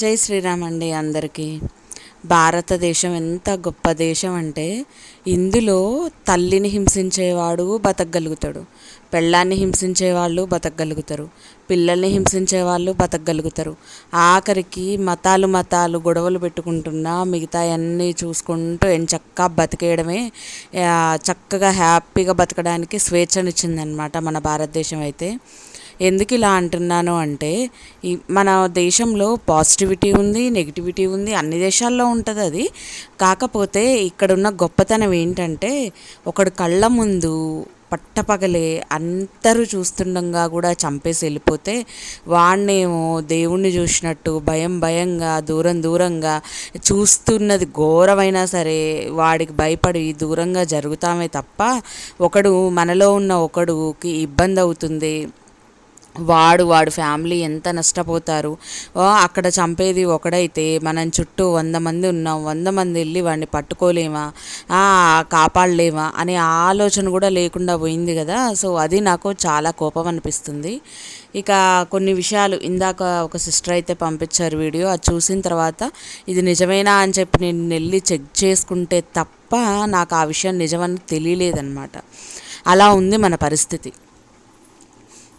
జై శ్రీరామ్ అండి అందరికీ. భారతదేశం ఎంత గొప్ప దేశం అంటే ఇందులో తల్లిని హింసించేవాడు బతకగలుగుతాడు. పెళ్ళాన్ని హింసించే వాళ్ళు బతకగలుగుతారు. పిల్లల్ని హింసించే వాళ్ళు బతకగలుగుతారు. ఆఖరికి మతాలు మతాలు గొడవలు పెట్టుకుంటున్నా మిగతా అన్నీ చూసుకుంటూ ఎంచక్కా బతికేయడమే చక్కగా హ్యాపీగా బతకడానికి స్వేచ్ఛనిచ్చిందనమాట మన భారతదేశం అయితే. ఎందుకు ఇలా అంటున్నాను అంటే ఈ మన దేశంలో పాజిటివిటీ ఉంది నెగిటివిటీ ఉంది అన్ని దేశాల్లో ఉంటుంది అది. కాకపోతే ఇక్కడున్న గొప్పతనం ఏంటంటే ఒకడు కళ్ళ ముందు పట్టపగలే అందరూ చూస్తుండగా కూడా చంపేసి వెళ్ళిపోతే వాడినేమో దేవుణ్ణి చూసినట్టు భయం భయంగా దూరం దూరంగా చూస్తున్నది ఘోరమైనా సరే వాడికి భయపడి దూరంగా జరుగుతామే తప్ప ఒకడు మనలో ఉన్న ఒకడుకి ఇబ్బంది అవుతుంది వాడు వాడు ఫ్యామిలీ ఎంత నష్టపోతారు? అక్కడ చంపేది ఒకడైతే మనం చుట్టూ వంద మంది ఉన్నాం వంద మంది వెళ్ళి వాడిని పట్టుకోలేమా? కాపాడలేమా? అనే ఆలోచన కూడా లేకుండా పోయింది కదా. సో అది నాకు చాలా కోపం అనిపిస్తుంది. ఇక కొన్ని విషయాలు ఇందాక ఒక సిస్టర్ అయితే పంపించారు వీడియో అది చూసిన తర్వాత ఇది నిజమేనా అని చెప్పి నేను వెళ్ళి చెక్ చేసుకుంటే తప్ప నాకు ఆ విషయం నిజమని తెలియలేదన్నమాట. అలా ఉంది మన పరిస్థితి.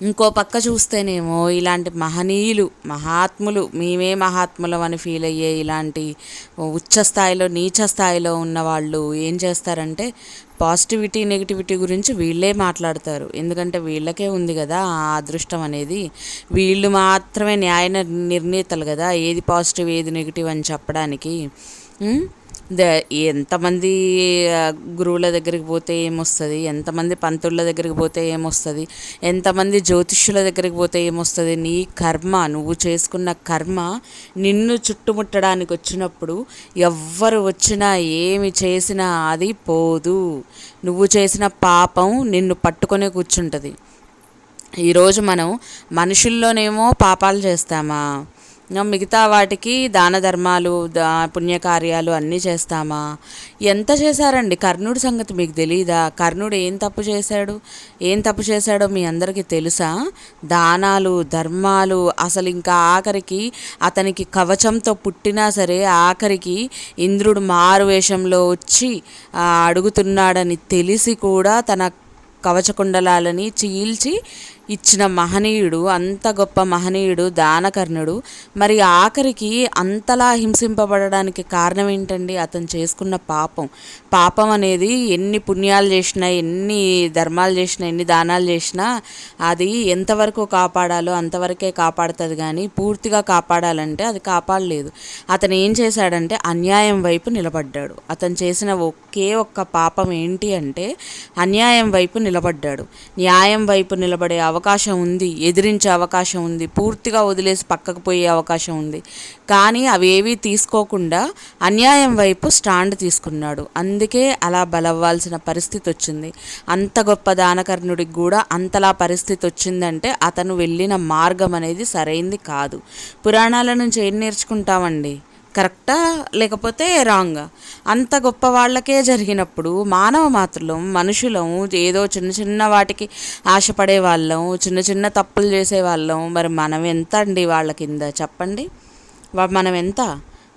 ఇంకో పక్క చూస్తేనేమో ఇలాంటి మహనీయులు మహాత్ములు మేమే మహాత్ములం అని ఫీల్ అయ్యే ఇలాంటి ఉచ్చ స్థాయిలో నీచ స్థాయిలో ఉన్న వాళ్ళు ఏం చేస్తారంటే పాజిటివిటీ నెగిటివిటీ గురించి వీళ్ళే మాట్లాడతారు. ఎందుకంటే వీళ్ళకే ఉంది కదా ఆ అదృష్టం అనేది. వీళ్ళు మాత్రమే న్యాయ నిర్ణేతలు కదా ఏది పాజిటివ్ ఏది నెగిటివ్ అని చెప్పడానికి. ఎంతమంది గురువుల దగ్గరికి పోతే ఏమొస్తుంది? ఎంతమంది పంతుళ్ళ దగ్గరికి పోతే ఏమొస్తుంది? ఎంతమంది జ్యోతిష్యుల దగ్గరికి పోతే ఏమొస్తుంది? నీ కర్మ నువ్వు చేసుకున్న కర్మ నిన్ను చుట్టుముట్టడానికి వచ్చినప్పుడు ఎవ్వరు వచ్చినా ఏమి చేసినా అది పోదు. నువ్వు చేసిన పాపం నిన్ను పట్టుకొని కూర్చుంటుంది. ఈరోజు మనం మనుషుల్లోనేమో పాపాలు చేస్తామా? మిగతా వాటికి దాన ధర్మాలు దా పుణ్యకార్యాలు అన్నీ చేస్తామా? ఎంత చేశారండి? కర్ణుడి సంగతి మీకు తెలియదా కర్ణుడు ఏం తప్పు చేశాడు? ఏం తప్పు చేశాడో మీ అందరికీ తెలుసా? దానాలు ధర్మాలు అసలు ఇంకా ఆఖరికి అతనికి కవచంతో పుట్టినా సరే ఆఖరికి ఇంద్రుడు మారు వేషంలో వచ్చి అడుగుతున్నాడని తెలిసి కూడా తన కవచకుండలాలని చీల్చి ఇచ్చిన మహనీయుడు అంత గొప్ప మహనీయుడు దానకర్ణుడు. మరి ఆఖరికి అంతలా హింసింపబడడానికి కారణం ఏంటండి? అతను చేసుకున్న పాపం. పాపం అనేది ఎన్ని పుణ్యాలు చేసినా ఎన్ని ధర్మాలు చేసినా ఎన్ని దానాలు చేసినా అది ఎంతవరకు కాపాడాలో అంతవరకే కాపాడుతుంది కానీ పూర్తిగా కాపాడాలంటే అది కాపాడలేదు. అతను ఏం చేశాడంటే అన్యాయం వైపు నిలబడ్డాడు. అతను చేసిన ఒకే ఒక్క పాపం ఏంటి అంటే అన్యాయం వైపు నిలబడ్డాడు. న్యాయం వైపు నిలబడే అవకాశం ఉంది ఎదిరించే అవకాశం ఉంది పూర్తిగా వదిలేసి పక్కకు పోయే అవకాశం ఉంది. కానీ అవేవీ తీసుకోకుండా అన్యాయం వైపు స్టాండ్ తీసుకున్నాడు. అందుకే అలా బలవ్వాల్సిన పరిస్థితి వచ్చింది. అంత గొప్ప దానకర్ణుడికి కూడా అంతలా పరిస్థితి వచ్చిందంటే అతను వెళ్ళిన మార్గం అనేది సరైంది కాదు. పురాణాల నుంచి ఏం నేర్చుకుంటామండి? కరెక్టా లేకపోతే రాంగా? అంత గొప్ప వాళ్ళకే జరిగినప్పుడు మానవ మాత్రలం మనుషులం ఏదో చిన్న చిన్న వాటికి ఆశపడే వాళ్ళం చిన్న చిన్న తప్పులు చేసే వాళ్ళం. మరి మనం ఎంత అండి వాళ్ళ కింద? చెప్పండి. మనం ఎంత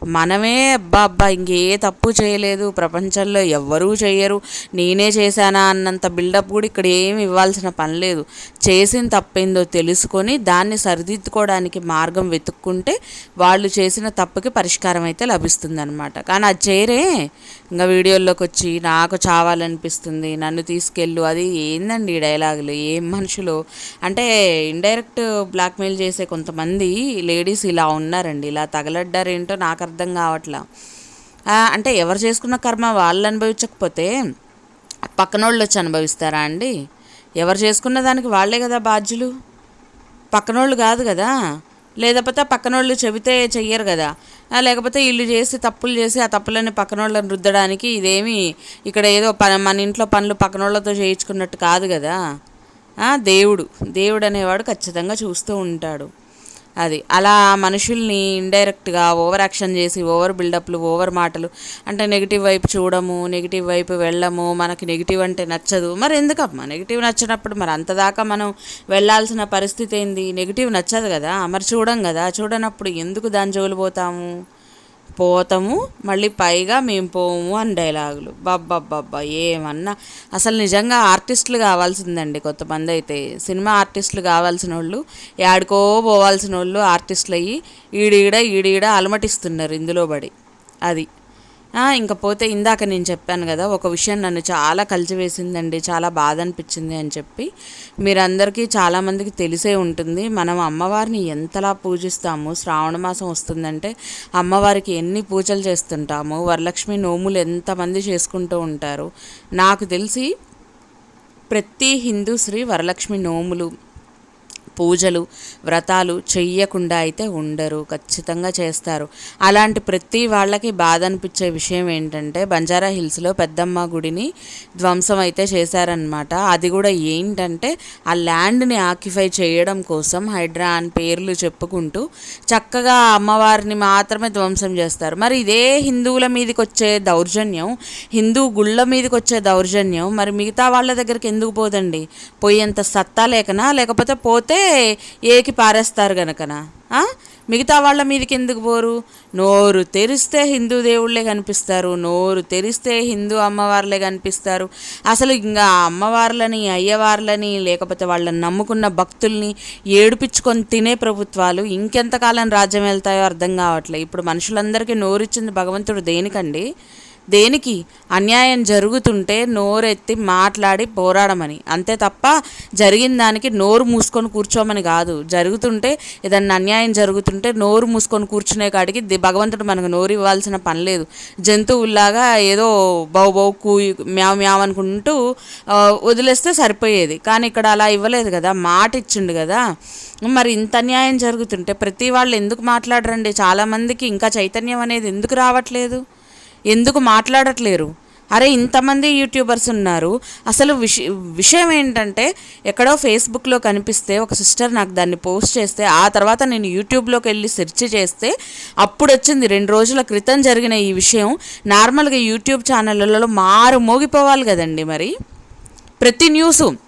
మనమే అబ్బా అబ్బా ఇంకే తప్పు చేయలేదు. ప్రపంచంలో ఎవ్వరూ చేయరు నేనే చేశానా అన్నంత బిల్డప్ కూడా ఇక్కడ ఏమి ఇవ్వాల్సిన పని లేదు. చేసిన తప్పేందో తెలుసుకొని దాన్ని సరిదిద్దుకోవడానికి మార్గం వెతుక్కుంటే వాళ్ళు చేసిన తప్పుకి పరిష్కారం అయితే లభిస్తుందనమాట కానీ అది చేయరే. ఇంకా వీడియోల్లోకి వచ్చి నాకు చావాలనిపిస్తుంది నన్ను తీసుకెళ్ళు అది ఏందండి డైలాగులు ఏం మనుషులు? అంటే ఇండైరెక్ట్ బ్లాక్మెయిల్ చేసే కొంతమంది లేడీస్ ఇలా ఉన్నారండి. ఇలా తగలడ్డారేంటో నాకు అర్థం కావట్లా. అంటే ఎవరు చేసుకున్న కర్మ వాళ్ళు అనుభవించకపోతే పక్కనోళ్ళు వచ్చి అనుభవిస్తారా అండి? ఎవరు చేసుకున్న దానికి వాళ్ళే కదా బాధ్యులు? పక్కనోళ్ళు కాదు కదా? లేకపోతే పక్కనోళ్ళు చెబితే చెయ్యరు కదా? లేకపోతే వీళ్ళు చేసి తప్పులు చేసి ఆ తప్పులని పక్కనోళ్ళని రుద్దడానికి ఇదేమి ఇక్కడ ఏదో ప మన ఇంట్లో పనులు పక్కనోళ్ళతో చేయించుకున్నట్టు కాదు కదా? దేవుడు. దేవుడు అనేవాడు ఖచ్చితంగా చూస్తూ ఉంటాడు. అది. అలా మనుషుల్ని ఇండైరెక్ట్గా ఓవర్ యాక్షన్ చేసి ఓవర్ బిల్డప్లు ఓవర్ మాటలు అంటే నెగిటివ్ వైపు చూడము నెగిటివ్ వైపు వెళ్ళము మనకి నెగిటివ్ అంటే నచ్చదు. మరి ఎందుకమ్మా? నెగిటివ్ నచ్చినప్పుడు మరి అంతదాకా మనం వెళ్ళాల్సిన పరిస్థితి ఏంది? నెగిటివ్ నచ్చదు కదా? మరి చూడం కదా? చూడనప్పుడు ఎందుకు దాని జోలు పోతాము? పోతాము మళ్ళీ పైగా మేము పోము అని డైలాగులు. బబ్బబ్బబ్బా ఏమన్నా. అసలు నిజంగా ఆర్టిస్టులు కావాల్సిందండి కొంతమంది అయితే. సినిమా ఆర్టిస్టులు కావాల్సిన వాళ్ళు యాడికో పోవాల్సిన వాళ్ళు ఆర్టిస్టులు అయ్యి ఈడీడ ఈడీడ అలమటిస్తున్నారు ఇందులో పడి. అది. ఇంకపోతే ఇంక పోతే ఇందాక నేను చెప్పాను కదా ఒక విషయం నన్ను చాలా కలిచివేసిందండి చాలా బాధ అనిపించింది అని చెప్పి. మీరందరికీ చాలామందికి తెలిసే ఉంటుంది మనం అమ్మవారిని ఎంతలా పూజిస్తాము శ్రావణ మాసం వస్తుందంటే అమ్మవారికి ఎన్ని పూజలు చేస్తుంటాము వరలక్ష్మి నోములు ఎంతమంది చేసుకుంటూ ఉంటారు. నాకు తెలిసి ప్రతి హిందూ శ్రీ వరలక్ష్మి నోములు పూజలు వ్రతాలు చెయ్యకుండా అయితే ఉండరు. ఖచ్చితంగా చేస్తారు. అలాంటి ప్రతి వాళ్ళకి బాధ అనిపించే విషయం ఏంటంటే బంజారా హిల్స్లో పెద్దమ్మ గుడిని ధ్వంసం అయితే చేశారనమాట అది కూడా ఏంటంటే ఆ ల్యాండ్ని ఆక్యుపై చేయడం కోసం హైడ్రా అని పేర్లు చెప్పుకుంటూ చక్కగా అమ్మవారిని మాత్రమే ధ్వంసం చేస్తారు. మరి ఇదే హిందువుల మీదకి వచ్చే దౌర్జన్యం హిందూ గుళ్ళ మీదకి వచ్చే దౌర్జన్యం మరి మిగతా వాళ్ళ దగ్గరికి ఎందుకు పోదండి? పోయేంత సత్తా లేకనా? లేకపోతే పోతే ఏకి పారేస్తారు గనకనా మిగతా వాళ్ళ మీదకి ఎందుకు పోరు? నోరు తెరిస్తే హిందూ దేవుళ్ళే కనిపిస్తారు నోరు తెరిస్తే హిందూ అమ్మవార్లే కనిపిస్తారు. అసలు ఇంకా అమ్మవార్లని అయ్యవార్లని లేకపోతే వాళ్ళని నమ్ముకున్న భక్తుల్ని ఏడిపించుకొని తినే ప్రభుత్వాలు ఇంకెంతకాలం రాజ్యం వెళ్తాయో అర్థం కావట్లేదు ఇప్పుడు మనుషులందరికీ నోరిచ్చింది భగవంతుడు దేనికండి? దేనికి? అన్యాయం జరుగుతుంటే నోరెత్తి మాట్లాడి పోరాడమని. అంతే తప్ప జరిగిన దానికి నోరు మూసుకొని కూర్చోమని కాదు. జరుగుతుంటే ఏదన్నా అన్యాయం జరుగుతుంటే నోరు మూసుకొని కూర్చునే కాడికి ది- భగవంతుడు మనకు నోరు ఇవ్వాల్సిన పని లేదు. జంతువుల్లాగా ఏదో బౌ బౌ కూ మ్యావ్ మ్యావ్ అనుకుంటూ వదిలేస్తే సరిపోయేది. కానీ ఇక్కడ అలా ఇవ్వలేదు కదా. మాట ఇచ్చిండు కదా. మరి ఇంత అన్యాయం జరుగుతుంటే ప్రతి వాళ్ళు ఎందుకు మాట్లాడరండి? చాలామందికి ఇంకా చైతన్యం అనేది ఎందుకు రావట్లేదు? ఎందుకు మాట్లాడట్లేరు? అరే ఇంతమంది యూట్యూబర్స్ ఉన్నారు. అసలు విష విషయం ఏంటంటే ఎక్కడో ఫేస్బుక్లో కనిపిస్తే ఒక సిస్టర్ నాకు దాన్ని పోస్ట్ చేస్తే ఆ తర్వాత నేను యూట్యూబ్లోకి వెళ్ళి సెర్చ్ చేస్తే అప్పుడు వచ్చింది. రెండు రోజుల క్రితం జరిగిన ఈ విషయం నార్మల్గా యూట్యూబ్ ఛానళ్ళలో మారు మోగిపోవాలి కదండి మరి. ప్రతి న్యూసు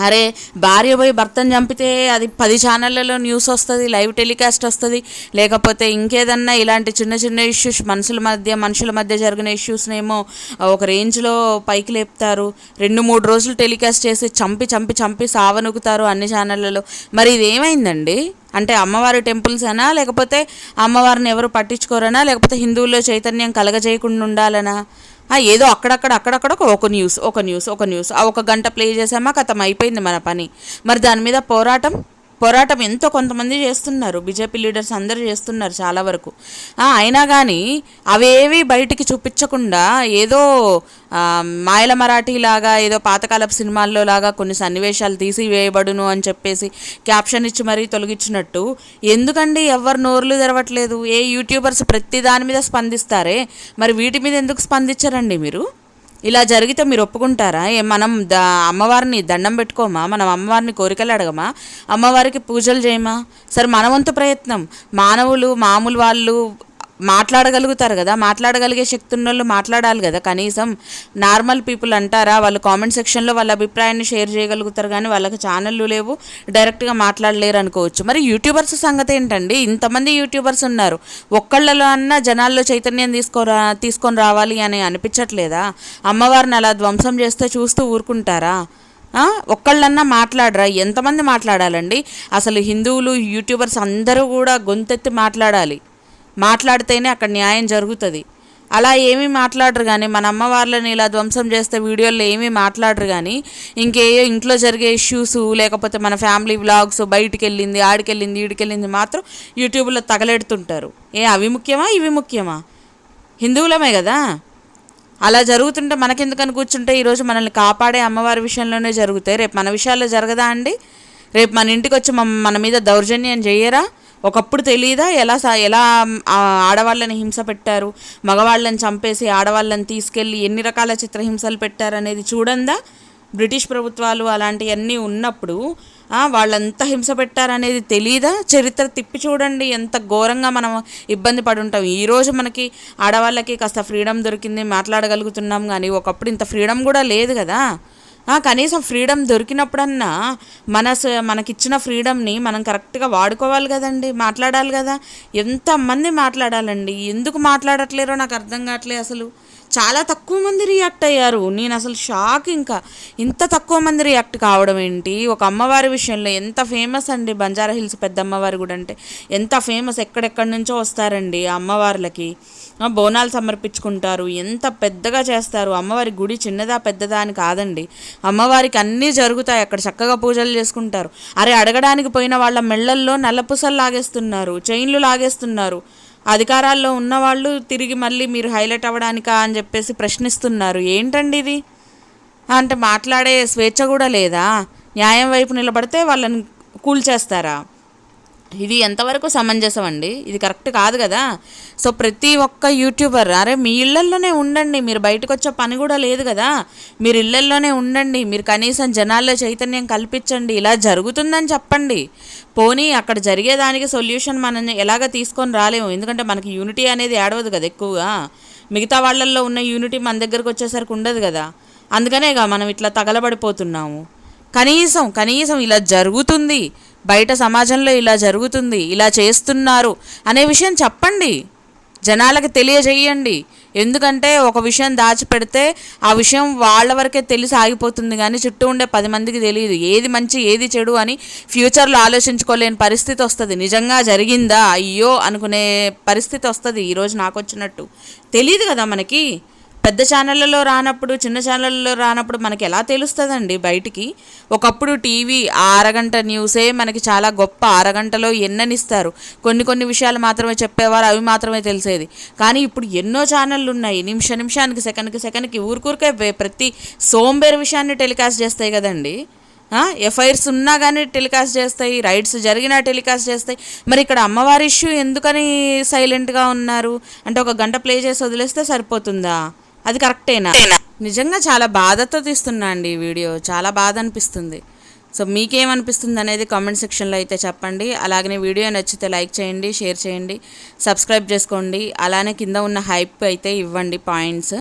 అరే భార్య పోయి భర్తను చంపితే అది పది ఛానళ్ళలో న్యూస్ వస్తుంది లైవ్ టెలికాస్ట్ వస్తుంది. లేకపోతే ఇంకేదన్నా ఇలాంటి చిన్న చిన్న ఇష్యూస్ మనుషుల మధ్య మనుషుల మధ్య జరిగిన ఇష్యూస్నేమో ఒక రేంజ్లో పైకి లేపుతారు. రెండు మూడు రోజులు టెలికాస్ట్ చేసి చంపి చంపి చంపి సావనుకుతారు అన్ని ఛానళ్ళలో. మరి ఇది ఏమైందండి అంటే అమ్మవారి టెంపుల్స్ అనా లేకపోతే అమ్మవారిని ఎవరు పట్టించుకోరనా లేకపోతే హిందువుల్లో చైతన్యం కలగజేయకుండా ఉండాలనా? ఏదో అక్కడక్కడ అక్కడక్కడ ఒక- ఒక న్యూస్ ఒక న్యూస్ ఒక న్యూస్. ఆ ఒక గంట ప్లే చేసామా కథం అయిపోయింది మన పని. మరి దాని మీద పోరాటం పోరాటం ఎంతో కొంతమంది చేస్తున్నారు. బీజేపీ లీడర్స్ అందరూ చేస్తున్నారు చాలా వరకు. అయినా కానీ అవేవి బయటికి చూపించకుండా ఏదో మాయల మరాఠీ లాగా ఏదో పాతకాలపు సినిమాల్లో లాగా కొన్ని సన్నివేశాలు తీసి వేయబడును అని చెప్పేసి క్యాప్షన్ ఇచ్చి మరీ తొలగించినట్టు ఎందుకండి ఎవరు నోర్లు తెరవట్లేదు? ఏ యూట్యూబర్స్ ప్రతి దాని మీద స్పందిస్తారే? మరి వీటి మీద ఎందుకు స్పందించరండి మీరు? ఇలా జరిగితే మీరు ఒప్పుకుంటారా? ఏ మనం ద అమ్మవారిని దండం పెట్టుకోమా? మనం అమ్మవారిని కోరికలు అడగమా? అమ్మవారికి పూజలు చేయమా? సరే మన వంతు ప్రయత్నం. మానవులు మామూలు వాళ్ళు మాట్లాడగలుగుతారు కదా మాట్లాడగలిగే శక్తి ఉన్న వాళ్ళు మాట్లాడాలి కదా. కనీసం నార్మల్ పీపుల్ అంటారా వాళ్ళు కామెంట్ సెక్షన్లో వాళ్ళ అభిప్రాయాన్ని షేర్ చేయగలుగుతారు కానీ వాళ్ళకి ఛానళ్ళు లేవు డైరెక్ట్గా మాట్లాడలేరు అనుకోవచ్చు. మరి యూట్యూబర్స్ సంగతి ఏంటండి? ఇంతమంది యూట్యూబర్స్ ఉన్నారు. ఒక్కళ్ళలో అన్నా జనాల్లో చైతన్యం తీసుకోరా తీసుకొని రావాలి అని అనిపించట్లేదా? అమ్మవారిని అలా ధ్వంసం చేస్తే చూస్తూ ఊరుకుంటారా? ఒక్కళ్ళన్నా మాట్లాడరా? ఎంతమంది మాట్లాడాలండి? అసలు హిందువులు యూట్యూబర్స్ అందరూ కూడా గొంతెత్తి మాట్లాడాలి. మాట్లాడితేనే అక్కడ న్యాయం జరుగుతుంది. అలా ఏమీ మాట్లాడరు కానీ మన అమ్మవార్లని ఇలా ధ్వంసం చేస్తే వీడియోల్లో ఏమీ మాట్లాడరు కానీ ఇంకేయో ఇంట్లో జరిగే ఇష్యూస్ లేకపోతే మన ఫ్యామిలీ వ్లాగ్స్ బయటికి వెళ్ళింది ఆడికెళ్ళింది మాత్రం యూట్యూబ్లో తగలెడుతుంటారు. ఏ అవి ముఖ్యమా ఇవి ముఖ్యమా? హిందువులమే కదా? అలా జరుగుతుంటే మనకెందుకని కూర్చుంటే ఈరోజు మనల్ని కాపాడే అమ్మవారి విషయంలోనే జరుగుతాయి. రేపు మన విషయాల్లో జరగదా అండి? రేపు మన ఇంటికి వచ్చి మన మీద దౌర్జన్యం చేయరా? ఒకప్పుడు తెలియదా ఎలా సా ఎలా ఆడవాళ్ళని హింస పెట్టారు? మగవాళ్ళని చంపేసి ఆడవాళ్ళని తీసుకెళ్ళి ఎన్ని రకాల చిత్రహింసలు పెట్టారు అనేది చూడందా? బ్రిటిష్ ప్రభుత్వాలు అలాంటివన్నీ ఉన్నప్పుడు వాళ్ళంత వాళ్ళంతా హింస పెట్టారనేది తెలియదా చరిత్ర తిప్పి చూడండి ఎంత ఘోరంగా మనం ఇబ్బంది పడి ఉంటాం ఈరోజు మనకి ఆడవాళ్ళకి కాస్త ఫ్రీడమ్ దొరికింది మాట్లాడగలుగుతున్నాం కానీ ఒకప్పుడు ఇంత ఫ్రీడమ్ కూడా లేదు కదా. కనీసం ఫ్రీడమ్ దొరికినప్పుడన్నా మన స- మనకిచ్చిన ఫ్రీడమ్ని మనం కరెక్ట్గా వాడుకోవాలి కదండి మాట్లాడాలి కదా. ఎంతమంది మాట్లాడాలండి? ఎందుకు మాట్లాడట్లేరో నాకు అర్థం కావట్లేదు అసలు. చాలా తక్కువ మంది రియాక్ట్ అయ్యారు. నేను అసలు షాక్ ఇంకా. ఇంత తక్కువ మంది రియాక్ట్ కావడం ఏంటి? ఒక అమ్మవారి విషయంలో ఎంత ఫేమస్ అండి బంజారా హిల్స్ పెద్ద అమ్మవారి గుడి అంటే. ఎంత ఫేమస్ ఎక్కడెక్కడి నుంచో వస్తారండి ఆ అమ్మవార్లకి. బోనాలు సమర్పించుకుంటారు. ఎంత పెద్దగా చేస్తారు. అమ్మవారి గుడి చిన్నదా పెద్దదా అని కాదండి. అమ్మవారికి అన్నీ జరుగుతాయి. అక్కడ చక్కగా పూజలు చేసుకుంటారు. అరే అడగడానికి పోయిన వాళ్ళ మెళ్ళల్లో నల్లపుసలు లాగేస్తున్నారు. చైన్లు లాగేస్తున్నారు. అధికారాల్లో ఉన్నవాళ్ళు తిరిగి మళ్ళీ మీరు హైలైట్ అవ్వడానికా అని చెప్పేసి ప్రశ్నిస్తున్నారు. ఏంటండి ఇది? అంటే మాట్లాడే స్వేచ్ఛ కూడా లేదా? న్యాయం వైపు నిలబడితే వాళ్ళని కూల్చేస్తారా? ఇది ఎంతవరకు సమంజసం అండి? ఇది కరెక్ట్ కాదు కదా? సో ప్రతి ఒక్క యూట్యూబర్ అరే మీ ఇళ్ళల్లోనే ఉండండి మీరు బయటకు వచ్చే పని కూడా లేదు కదా? మీరు ఇళ్ళల్లోనే ఉండండి మీరు కనీసం జనాల్లో చైతన్యం కల్పించండి ఇలా జరుగుతుందని చెప్పండి. పోనీ అక్కడ జరిగేదానికి సొల్యూషన్ మనం ఎలాగ తీసుకొని రాలేము? ఎందుకంటే మనకి యూనిటీ అనేది ఏడవదు కదా ఎక్కువగా. మిగతా వాళ్ళల్లో ఉన్న యూనిటీ మన దగ్గరకు వచ్చేసరికి ఉండదు కదా. అందుకనే మనం ఇట్లా తగలబడిపోతున్నాము. కనీసం కనీసం ఇలా జరుగుతుంది. బయట సమాజంలో ఇలా జరుగుతుంది ఇలా చేస్తున్నారు అనే విషయం చెప్పండి. జనాలకు తెలియజేయండి. ఎందుకంటే ఒక విషయం దాచిపెడితే ఆ విషయం వాళ్ళ వరకే తెలిసి ఆగిపోతుంది కానీ చుట్టూ ఉండే పది మందికి తెలియదు. ఏది మంచి ఏది చెడు అని ఫ్యూచర్లో ఆలోచించుకోలేని పరిస్థితి వస్తుంది. నిజంగా జరిగిందా? అయ్యో అనుకునే పరిస్థితి వస్తుంది. ఈరోజు నాకు వచ్చినట్టు. తెలియదు కదా మనకి. పెద్ద ఛానళ్ళలో రానప్పుడు చిన్న ఛానళ్ళలో రానప్పుడు మనకి ఎలా తెలుస్తుందండి బయటికి? ఒకప్పుడు టీవీ ఆ అరగంట న్యూసే మనకి చాలా గొప్ప అరగంటలో ఎన్ననిస్తారు. కొన్ని కొన్ని విషయాలు మాత్రమే చెప్పేవారు అవి మాత్రమే తెలిసేది. కానీ ఇప్పుడు ఎన్నో ఛానళ్ళు ఉన్నాయి నిమిష నిమిషానికి సెకండ్కి సెకండ్కి ఊరికూరికే ప్రతి సోంబేరు విషయాన్ని టెలికాస్ట్ చేస్తాయి కదండి. ఎఫ్ఐఆర్స్ ఉన్నా కానీ టెలికాస్ట్ చేస్తాయి రైట్స్ జరిగినా టెలికాస్ట్ చేస్తాయి. మరి ఇక్కడ అమ్మవారి ఇష్యూ ఎందుకని సైలెంట్గా ఉన్నారు? అంటే ఒక గంట ప్లే చేసి వదిలేస్తే సరిపోతుందా? అది కరెక్టేనా? నిజంగా చాలా బాధతో తీస్తున్నా అండి ఈ వీడియో. చాలా బాధ అనిపిస్తుంది. సో మీకేమనిపిస్తుంది అనేది కామెంట్ సెక్షన్లో అయితే చెప్పండి. అలాగనే వీడియో నచ్చితే లైక్ చేయండి షేర్ చేయండి సబ్స్క్రైబ్ చేసుకోండి. అలానే కింద ఉన్న హైప్ అయితే ఇవ్వండి పాయింట్స్.